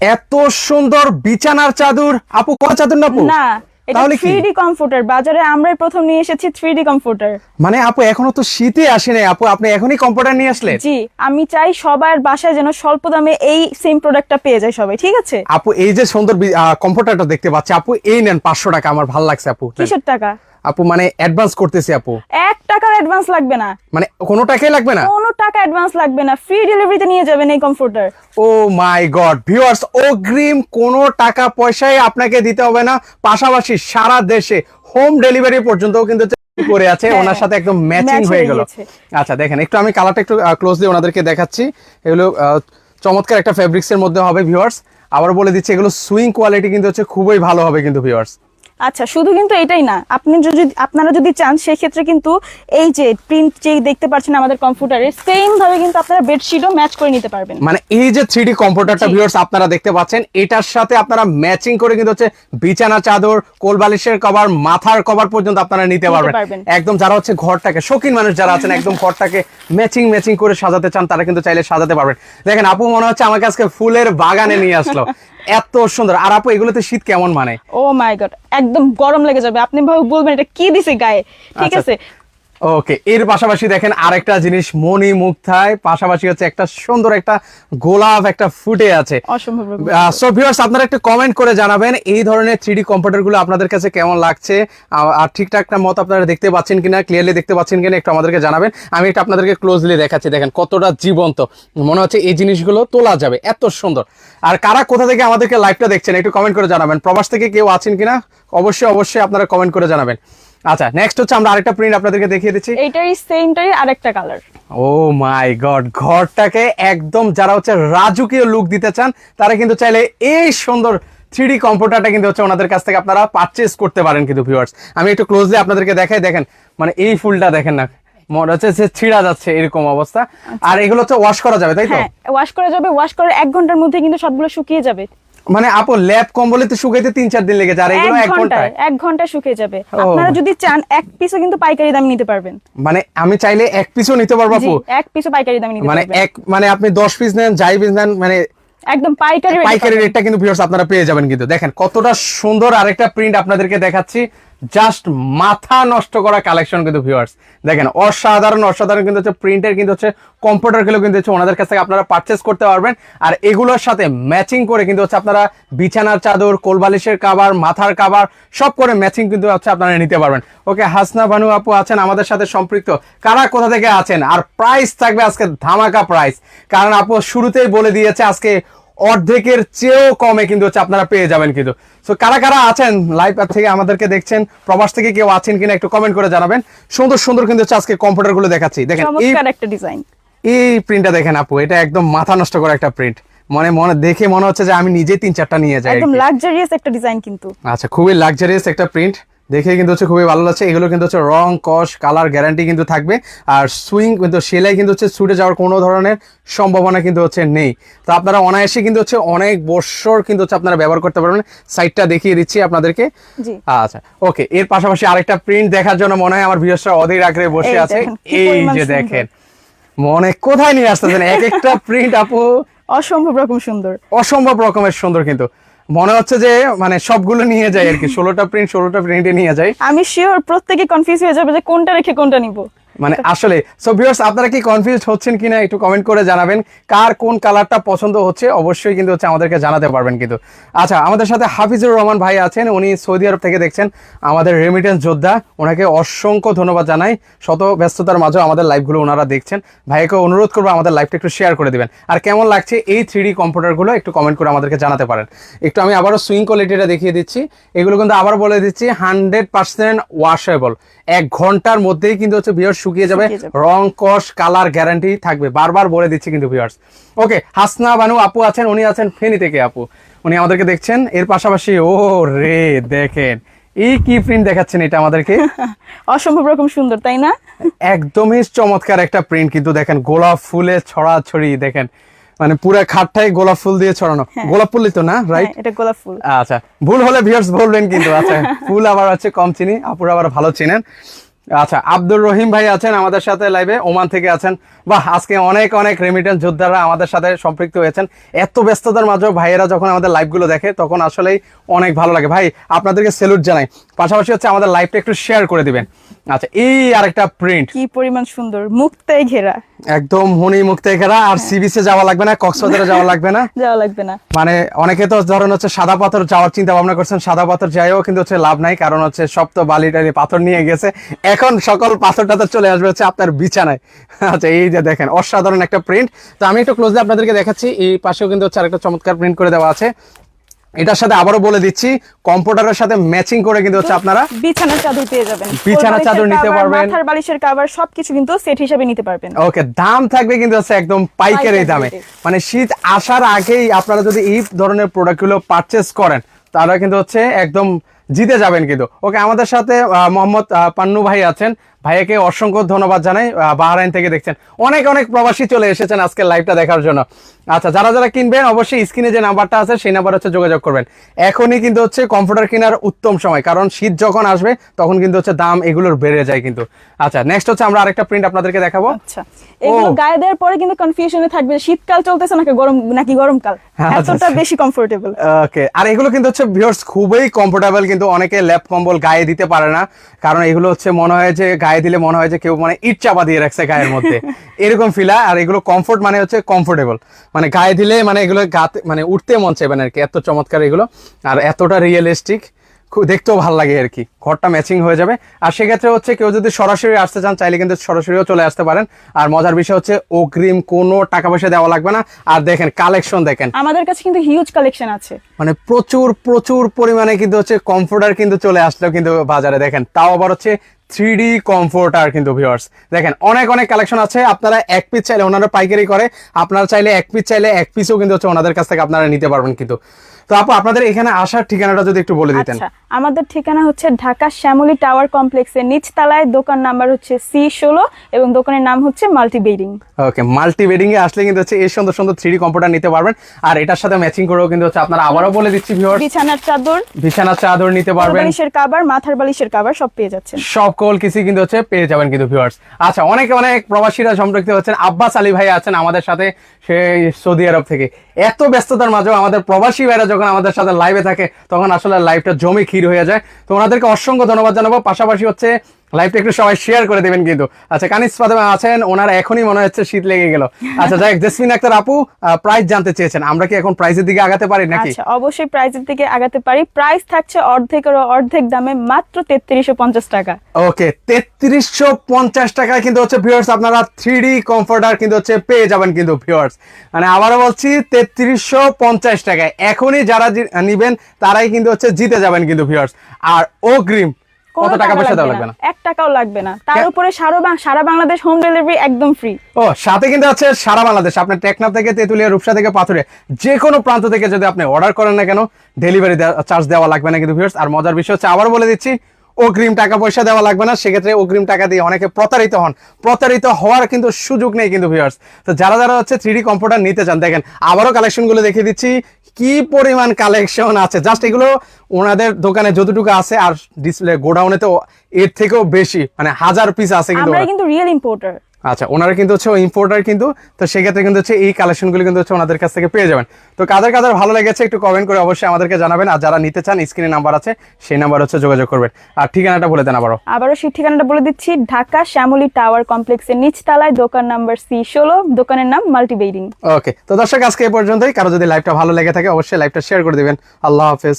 এত সুন্দর বিছানার চাদর। আপু কোন চাদর না আপু? না এটা তাহলে কি? 3D কমফোর্টার বাজারে আমরাই প্রথম নিয়ে এসেছি 3D কমফোর্টার মানে আপু এখনও তো শীতে আসে নাই আপু। আপনি এখনই কম্পিউটার নিয়ে আসলেন? জি আমি চাই সবার বাসায় যেন স্বল্প দামে এই সেম প্রোডাক্টটা পেয়ে যায় সবাই ঠিক আছে? আপু এই যে সুন্দর কম্পিউটারটা দেখতে পাচ্ছি আপু এই নেন পাঁচশো টাকা আমার ভালো লাগছে আপু। কিসের টাকা? আপু মানে অ্যাডভান্স করতেছি আপু। এক টাকার অ্যাডভান্স লাগবে না। মানে কোনো টাকাই লাগবে না? কোনো টাকা অ্যাডভান্স লাগবে না ফ্রি ডেলিভারিতে নিয়ে যাবেন এই কমফোর্টার ও মাই গড ভিউয়ার্স অগ্রিম কোনো টাকা পয়সাই আপনাকে দিতে হবে না পাশাপাশি সারা দেশে হোম ডেলিভারি পর্যন্ত কিন্তু করে আছে হ্যাঁ, ওনার সাথে একদম ম্যাচিং হয়ে গেল। আচ্ছা দেখেন একটু আমি কালারটা একটু ক্লোজলি ওনাদেরকে দেখাচ্ছি। এগুলো চমৎকার একটা ফেব্রিক্সের মধ্যে হবে ভিউয়ার্স আবার বলে দিচ্ছি এগুলো সুইং কোয়ালিটি কিন্তু হচ্ছে খুবই ভালো হবে কিন্তু ভিউয়ার্স আচ্ছা শুধু কিন্তু এটাই না আপনি যদি আপনারা যদি চান সেই ক্ষেত্রে কিন্তু এই যে প্রিন্ট যে দেখতে পাচ্ছেন আমাদের কম্পিউটারে সেম ভাবে কিন্তু আপনারা বেডশিটও ম্যাচ করে নিতে পারবেন। মানে এই যে থ্রি কম্পিউটারটা ভিউয়ার্স আপনারা দেখতে পাচ্ছেন এটার সাথে আপনারা ম্যাচিং করে কিন্তু হচ্ছে বিছানা চাদর কোল বালিশের কভার মাথার কভার পর্যন্ত আপনারা নিতে পারবেন। একদম যারা হচ্ছে ঘরটাকে শৌখিন মানুষ যারা আছেন একদম ঘরটাকে ম্যাচিং ম্যাচিং করে সাজাতে চান তারা কিন্তু চাইলে সাজাতে পারবেন। দেখেন আপু মনে হচ্ছে আমাকে আজকে ফুলের বাগানে নিয়ে আসলো। এত সুন্দর। আর আপু এগুলোতে শীত কেমন মানে? ও মাই গড একদম গরম লেগে যাবে। আপনি ভাবে বলবেন এটা কি দিছে গায়ে? ঠিক আচ্ছা। আছে? ওকে এর পাশাপাশি দেখেন আরেকটা জিনিস মণি মুক্তায় পাশাপাশি হচ্ছে একটা সুন্দর একটা গোলাপ একটা ফুটে আছে। সো ভিউয়ার্স আপনারা একটু কমেন্ট করে জানাবেন এই ধরনের থ্রিডি কম্পিউটারগুলো আপনাদের কাছে কেমন লাগছে। আর ঠিকঠাক মত আপনারা দেখতে পাচ্ছেন কিনা ক্লিয়ারলি দেখতে পাচ্ছেন কিনা একটু আমাদেরকে জানাবেন। আমি এটা আপনাদেরকে ক্লোজলি দেখাচ্ছি। দেখেন কতটা জীবন্ত। মনে হচ্ছে এই জিনিসগুলো তোলা যাবে। এত সুন্দর। আর কারা কোথা থেকে আমাদেরকে লাইভটা দেখছেন একটু কমেন্ট করে জানাবেন। প্রবাস থেকে কেউ আছেন কিনা? অবশ্যই অবশ্যই আপনারা কমেন্ট করে জানাবেন। আচ্ছা নেক্সট হচ্ছে আমরা আরেকটা প্রিন্ট আপনাদেরকে দেখিয়ে দিচ্ছি। এইটারই সেমটারই আরেকটা কালার ও মাই গড ঘরটাকে একদম যারা হচ্ছে রাজকীয় লুক দিতে চান তারা কিন্তু চাইলে এই সুন্দর থ্রি কম্পিউটারটা কিন্তু হচ্ছে ওনাদের কাছ থেকে আপনারা পারচেস করতে পারেন কিন্তু ভিউয়ার্স আমি একটু ক্লোজলি আপনাদেরকে দেখাই দেখেন মানে এই ফুলটা দেখেন না মনে হচ্ছে যে ছিঁড়া যাচ্ছে এরকম অবস্থা। আর এগুলো হচ্ছে ওয়াশ করা যাবে তাই তো? হ্যাঁ ওয়াশ করা যাবে ওয়াশ করে এক ঘণ্টার মধ্যে কিন্তু সবগুলো শুকিয়ে যাবে। মানে আপু ল্যাব কম্বলে তো শুকাইতে তিন চার দিন লেগে যায় আর এগুলো এক ঘন্টায় এক ঘণ্টা শুকিয়ে যাবে। আপনারা যদি চান এক পিসও কিন্তু পাইকারি দামে নিতে পারবেন। মানে আমি চাইলে এক পিসও নিতে পারব আপু। এক পিসও পাইকারি দামে নিতে মানে এক মানে আপনি দশ পিস নেন যাই পিস নেন মানে একদম পাইকারি পাইকারি রেটটা কিন্তু ভিউয়ার্স আপনারা পেয়ে যাবেন কিন্তু। দেখেন কতটা সুন্দর আরেকটা প্রিন্ট আপনাদেরকে দেখাচ্ছি। জাস্ট মাথা নষ্ট করা কালেকশন কিন্তু ভিউয়ার্স দেখেন, অসাধারণ অসাধারণ কিন্তু হচ্ছে প্রিন্টের কিন্তু হচ্ছে কম্পিউটারগুলো কিন্তু হচ্ছে ওনাদের কাছ থেকে আপনারা পারচেস করতে পারবেন। আর এগুলোর সাথে ম্যাচিং করে কিন্তু হচ্ছে আপনারা বিছানার চাদর, কোলবালিশের কাবার মাথার কাবার সব করে ম্যাচিং কিন্তু হচ্ছে আপনারা নিতে পারবেন। ওকে হাসনা ভানু আপু আছেন আমাদের সাথে সম্পৃক্ত। কারা কোথা থেকে আছেন? আর প্রাইস থাকবে আজকে ধামাকা প্রাইস কারণ আপু শুরুতেই বলে দিয়েছে আজকে অর্ধেকের চেয়েও কমে কিন্তু হচ্ছে আপনারা পেয়ে যাবেন কিন্তু। সো কারা কারা আছেন লাইভ থেকে আমাদেরকে দেখছেন প্রবাস থেকে কেউ আছেন কিনা একটু কমেন্ট করে জানাবেন। সুন্দর সুন্দর কিন্তু হচ্ছে আজকে কম্পিউটারগুলো দেখাচ্ছি। দেখেন এই একটা ডিজাইন এই প্রিন্টটা দেখেন আপু এটা একদম মাথা নষ্ট করা একটা প্রিন্ট মনে মনে দেখে মনে হচ্ছে যে আমি নিজে তিন চারটা নিয়ে যাই একদম লাক্সারিয়াস একটা ডিজাইন কিন্তু। আচ্ছা খুবই লাক্সারিয়াস একটা প্রিন্ট দেখে কিন্তু হচ্ছে খুবই ভালো লাগছে। এগুলো কিন্তু হচ্ছে রং কস কালার গ্যারান্টি কিন্তু থাকবে। আর সুইং কিন্তু সেলাই কিন্তু হচ্ছে ছুটে যাওয়ার কোনো ধরনের সম্ভাবনা কিন্তু হচ্ছে নেই। তো আপনারা অনায়াসে কিন্তু হচ্ছে অনেক বছর কিন্তু হচ্ছে আপনারা ব্যবহার করতে পারবেন। সাইটটা দেখিয়ে দিচ্ছি আপনাদেরকে। আচ্ছা ওকে এর পাশাপাশি আরেকটা প্রিন্ট দেখার জন্য মনে হয় আমার ভিউয়ার্সরা অধীর আগ্রহে বসে আছে। এই যে দেখেন মনে কোথায় নিয়ে আসতেছেন? এক একটা প্রিন্ট আপু। অসম্ভব রকম সুন্দর। অসম্ভব রকমের সুন্দর কিন্তু। মনে হচ্ছে যে মানে সবগুলো নিয়ে যাই আর কি। ষোলোটা প্রিন্ট ষোলোটা প্রিন্টে নিয়ে যাই। আমি শিওর প্রত্যেকে কনফিউজ হয়ে যাবে যে কোনটা রেখে কোনটা নিব। মানে আসলে সো ভিউয়ার্স আপনারা কি কনফিউজ হচ্ছেন কিনা একটু কমেন্ট করে জানাবেন। কার কোন কালারটা পছন্দ হচ্ছে, অবশ্যই কিন্তু হচ্ছে আমাদেরকে জানাতে পারবেন কিন্তু। আচ্ছা আমাদের সাথে হাফিজুর রহমান ভাই আছেন, উনি সৌদি আরব থেকে দেখছেন, আমাদের রেমিটেন্স যোদ্ধা। ওনাকে অসংখ্য ধন্যবাদ জানাই, শত ব্যস্ততার মাঝেও আমাদের লাইভগুলো ওনারা দেখছেন। ভাইকে অনুরোধ করব আমাদের লাইভটা একটু শেয়ার করে দিবেন। আর কেমন লাগছে এই থ্রি কম্পিউটারগুলো একটু কমেন্ট করে আমাদেরকে জানাতে পারেন। একটু আমি আবারও সুইং কোয়ালিটিটা দেখিয়ে দিচ্ছি। এগুলো কিন্তু আবার বলে দিচ্ছি হান্ড্রেড পার্সেন্ট ওয়াশেবল এক ঘণ্টার মধ্যেই কিন্তু হচ্ছে বিয়ার শুকিয়ে যাবে। রং কস কালার গ্যারান্টি থাকবে। বারবার বলে দিচ্ছি কিন্তু ভিউয়ার্স ওকে হাসনা বানু আপু আছেন উনি আছেন ফেনী থেকে আপু। উনি আমাদেরকে দেখছেন। এর পাশাপাশি ও রে দেখেন। এই কি প্রিন্ট দেখাচ্ছেন এটা আমাদেরকে? অসম্ভব রকম সুন্দর তাই না? একদমই চমৎকার একটা প্রিন্ট কিন্তু দেখেন গোলাপ ফুলে ছড়াছড়ি দেখেন। মানে পুরো খাটটাই গোলাপ ফুল দিয়ে ছড়ানো। গোলাপ ফুলই তো না রাইট হ্যাঁ, এটা গোলাপ ফুল। আচ্ছা ভুল হলে ভিউয়ার্স বলবেন কিন্তু। আচ্ছা ফুল আবার হচ্ছে কম চিনি আপুরা আবার ভালো চিনেন। আচ্ছা আব্দুর রহিম ভাই আছেন আমাদের সাথে লাইভে ওমান থেকে আছেন। বা আজকে অনেক অনেক রেমিটেন্স যোদ্ধারা আমাদের সাথে সম্পৃক্ত হয়েছেন। এত ব্যস্ততার মাঝেও ভাইয়েরা যখন আমাদের লাইভগুলো দেখে, তখন আসলেই অনেক ভালো লাগে। ভাই, আপনাদেরকে সেলুট জানাই। পাশাপাশি হচ্ছে আমাদের লাইভটা একটু শেয়ার করে দিবেন। আচ্ছা এই আরেকটা প্রিন্ট কি পরিমাণ সুন্দর মুক্তায় ঘেরা। একদম মনি মুক্তে ঘেরা আর সি বিচে যাওয়া লাগবে না কক্সবাজারে যাওয়া লাগবে না। যাওয়া লাগবে না। মানে অনেকে তো ধরেন হচ্ছে সাদা পাথর যাওয়ার চিন্তা ভাবনা করছেন সাদা পাথর যাইও কিন্তু হচ্ছে লাভ নাই কারণ হচ্ছে সব তো বালি টালি পাথর নিয়ে গেছে। এখন সকল পাথর টাথর চলে আসবে হচ্ছে আপনার বিছানায়। আচ্ছা এই যে দেখেন অসাধারণ একটা প্রিন্ট তো আমি একটু ক্লোজলি আপনাদেরকে দেখাচ্ছি এই পাশেও কিন্তু হচ্ছে আরেকটা চমৎকার প্রিন্ট করে দেওয়া আছে। এটার সাথে আবারও বলে দিচ্ছি কম্পিউটারের সাথে ম্যাচিং করে কিন্তু হচ্ছে আপনারা বিছানার চাদর পেয়ে যাবেন। বিছানার চাদর নিতে পারবেন। মাথার বালিশের কাভার সবকিছু কিন্তু সেট হিসেবে নিতে পারবেন। ওকে দাম থাকবে কিন্তু হচ্ছে একদম পাইকারি দামে। মানে শীত আসার আগেই আপনারা যদি এই ধরনের প্রোডাক্টগুলো পারচেস করেন তাহলে কিন্তু হচ্ছে একদম জিতে যাবেন কিন্তু। ওকে আমাদের সাথে মোহাম্মদ পান্নু ভাই আছেন। ভাইয়াকে অসংখ্য ধন্যবাদ জানাই বাহরাইন থেকে দেখছেন। অনেক অনেক প্রবাসী চলে এসেছেন আজকে লাইভটা দেখার জন্য। আচ্ছা যারা যারা কিনবেন অবশ্যই স্ক্রিনে যে নাম্বারটা আছে সেই নাম্বার হচ্ছে যোগাযোগ করবেন। এখনই কিন্তু হচ্ছে কম্পিউটার কেনার উত্তম সময় কারণ শীত যখন আসবে তখন কিন্তু হচ্ছে দাম এগুলোর বেড়ে যায় কিন্তু। আচ্ছা নেক্সট হচ্ছে আমরা আরেকটা প্রিন্ট আপনাদেরকে দেখাবো। আচ্ছা এগুলো গায়ে দেওয়ার পরে কিন্তু কনফিউশনে থাকবে শীতকাল চলতেছে নাকি গরম নাকি গরমকাল? আচ্ছা, এতটা আচ্ছা। বেশি কমফোর্টেবল ওকে আর এগুলো কিন্তু হচ্ছে ভিউয়ার্স খুবই কমফোর্টেবল কিন্তু অনেকে ল্যাপ কম্বল গায়ে দিতে পারে না কারণ এগুলো হচ্ছে মনে হয় যে গায়ে দিলে মনে হয় যে কেউ মানে ইট চাপা দিয়ে রাখছে গায়ের মধ্যে। এরকম ফিলা আর এগুলো কমফোর্ট মানে হচ্ছে কমফোর্টেবল মানে গায়ে দিলে মানে এগুলো গাতে মানে উঠতে মন চাইবে না আর কি এত চমৎকার এগুলো। আর এতটা রিয়েলিস্টিক দেখতেও ভালো লাগে আর কি। ঘরটা ম্যাচিং হয়ে যাবে। আর সেক্ষেত্রে হচ্ছে কেউ যদি সরাসরি আসতে চান চাইলে কিন্তু সরাসরিও চলে আসতে পারেন। আর মজার বিষয় হচ্ছে অগ্রিম কোনো টাকা পয়সা দেওয়া লাগবে না। আর দেখেন কালেকশন দেখেন। আমাদের কাছে কিন্তু হিউজ কালেকশন আছে। মানে প্রচুর প্রচুর পরিমাণে কিন্তু হচ্ছে কমফোর্টার কিন্তু চলে আসলো কিন্তু বাজারে। দেখেন তাও আবার হচ্ছে থ্রি ডি কমফোর্টার কিন্তু ভিউয়ার্স দেখেন অনেক অনেক কালেকশন আছে। আপনারা এক পিস চাইলে ওনারা পাইকারি করে। আপনারা চাইলে এক পিস চাইলে এক পিসও কিন্তু হচ্ছে ওনাদের কাছ থেকে আপনারা নিতে পারবেন কিন্তু। তো আপু আপনাদের এখানে আসার ঠিকানাটা যদি একটু বলে দিতেন। আচ্ছা আমাদের ঠিকানা হচ্ছে ঢাকা শ্যামলী টাওয়ার কমপ্লেক্সের নিচতলায় দোকান নাম্বার হচ্ছে সি ষোলো এবং দোকানের নাম হচ্ছে multi bedding okay multi bedding এ আসলে কিন্তু হচ্ছে এই সুন্দর সুন্দর থ্রি কম্পিউটার নিতে পারবেন। আর এটার সাথে ম্যাচিং করেও কিন্তু হচ্ছে আপনারা আবারও বলে দিচ্ছি ভিউয়ার্স বিছানার চাদর বিছানার চাদর নিতে পারবেন। বালিশের কাবার মাথার বালিশের কাবার সব পেয়ে যাচ্ছেন। সব কল কিছু কিন্তু হচ্ছে পেয়ে যাবেন কিন্তু ভিউয়ার্স আচ্ছা অনেক অনেক প্রবাসীরা সম্পৃক্ত হচ্ছেন আব্বাস আলী ভাই আছেন আমাদের সাথে সেই সৌদি আরব থেকে। এত ব্যস্ততার মাঝেও আমাদের প্রবাসী ভাইরা যখন আমাদের সাথে লাইভে থাকে, তখন আসলে লাইভটা জমে ক্ষীর হয়ে যায়। তো ওনাদেরকে অসংখ্য ধন্যবাদ জানাব। পাশাপাশি হচ্ছে লাইভটা একটু সবাই শেয়ার করে দেবেন কিন্তু। আচ্ছা কানিস ফাতেমা আছেন ওনার এখনই মনে হচ্ছে শীত লেগে গেল। আচ্ছা যাই জেসমিন আক্তার আপু প্রাইস জানতে চেয়েছেন। আমরা কি এখন প্রাইসের দিকে আগাতে পারি নাকি? আচ্ছা অবশ্যই প্রাইসের দিকে আগাতে পারি। প্রাইস থাকছে অর্ধেকের অর্ধেক দামে মাত্র তেত্রিশশো পঞ্চাশ টাকা। ওকে তেত্রিশশো পঞ্চাশ টাকায় কিন্তু হচ্ছে ভিউয়ার্স আপনারা থ্রি ডি কমফোর্টার কিন্তু হচ্ছে পেয়ে যাবেন কিন্তু ভিউয়ার্স মানে আবারও বলছি তেত্রিশশো পঞ্চাশ টাকায়। এখনই যারা নিবেন তারাই কিন্তু হচ্ছে জিতে যাবেন কিন্তু ভিউয়ার্স আর অগ্রিম কত টাকা পয়সা দেওয়া লাগবে না? টাকাও লাগবে না। তার উপরে সারা বাংলাদেশ হোম ডেলিভারি একদম ফ্রি ও সাথে কিন্তু আছে সারা বাংলাদেশ। থেকে তেতুলিয়া রূপসা থেকে পাথুরে যে কোনো প্রান্ত থেকে যদি আপনি অর্ডার করেন না কেন ডেলিভারি চার্জ দেওয়া লাগবে না কিন্তু ভিউয়ার্স আর মজার বিষয় হচ্ছে আবার বলে দিচ্ছি অগ্রিম টাকা পয়সা দেওয়া লাগবে না। সেক্ষেত্রে অগ্রিম টাকা দিয়ে অনেকে প্রতারিত হন। প্রতারিত হওয়ার কিন্তু সুযোগ নেই কিন্তু ভিউয়ার্স তো যারা যারা হচ্ছে থ্রি ডি কম্পিউটার নিতে চান দেখেন আবারও কালেকশনগুলো দেখিয়ে দিচ্ছি। কি পরিমাণ কালেকশন আছে? জাস্ট এগুলো ওনাদের দোকানে যতটুকু আছে আর ডিসপ্লে গোডাউনে তো এর থেকেও বেশি মানে হাজার পিস আছে কিন্তু আমরা কিন্তু রিয়েল ইম্পোর্টার আচ্ছা ওনারা কিন্তু হচ্ছে ইম্পোর্টার কিন্তু তো সেক্ষেত্রে কিন্তু হচ্ছে এই কালেকশনগুলো কিন্তু হচ্ছে ওনাদের কাছ থেকে পেয়ে যাবেন। তো কাদের কাদের ভালো লেগেছে একটু কমেন্ট করে অবশ্যই আমাদেরকে জানাবেন আর যারা নিতে চান স্ক্রিনে নাম্বার আছে সেই নাম্বার হচ্ছে যোগাযোগ করবেন। আর ঠিকানাটা বলে দেন আবারও। আবারও সেই ঠিকানাটা বলে দিচ্ছি ঢাকা শ্যামলী টাওয়ার কমপ্লেক্সের নিচতলায় দোকান নাম্বার সি ষোলো দোকানের নাম মাল্টি বেডিং ওকে তো দর্শক আজকে এই পর্যন্তই। কারও যদি লাইভটা ভালো লেগে থাকে অবশ্যই লাইভটা শেয়ার করে দিবেন। আল্লাহ হাফেজ।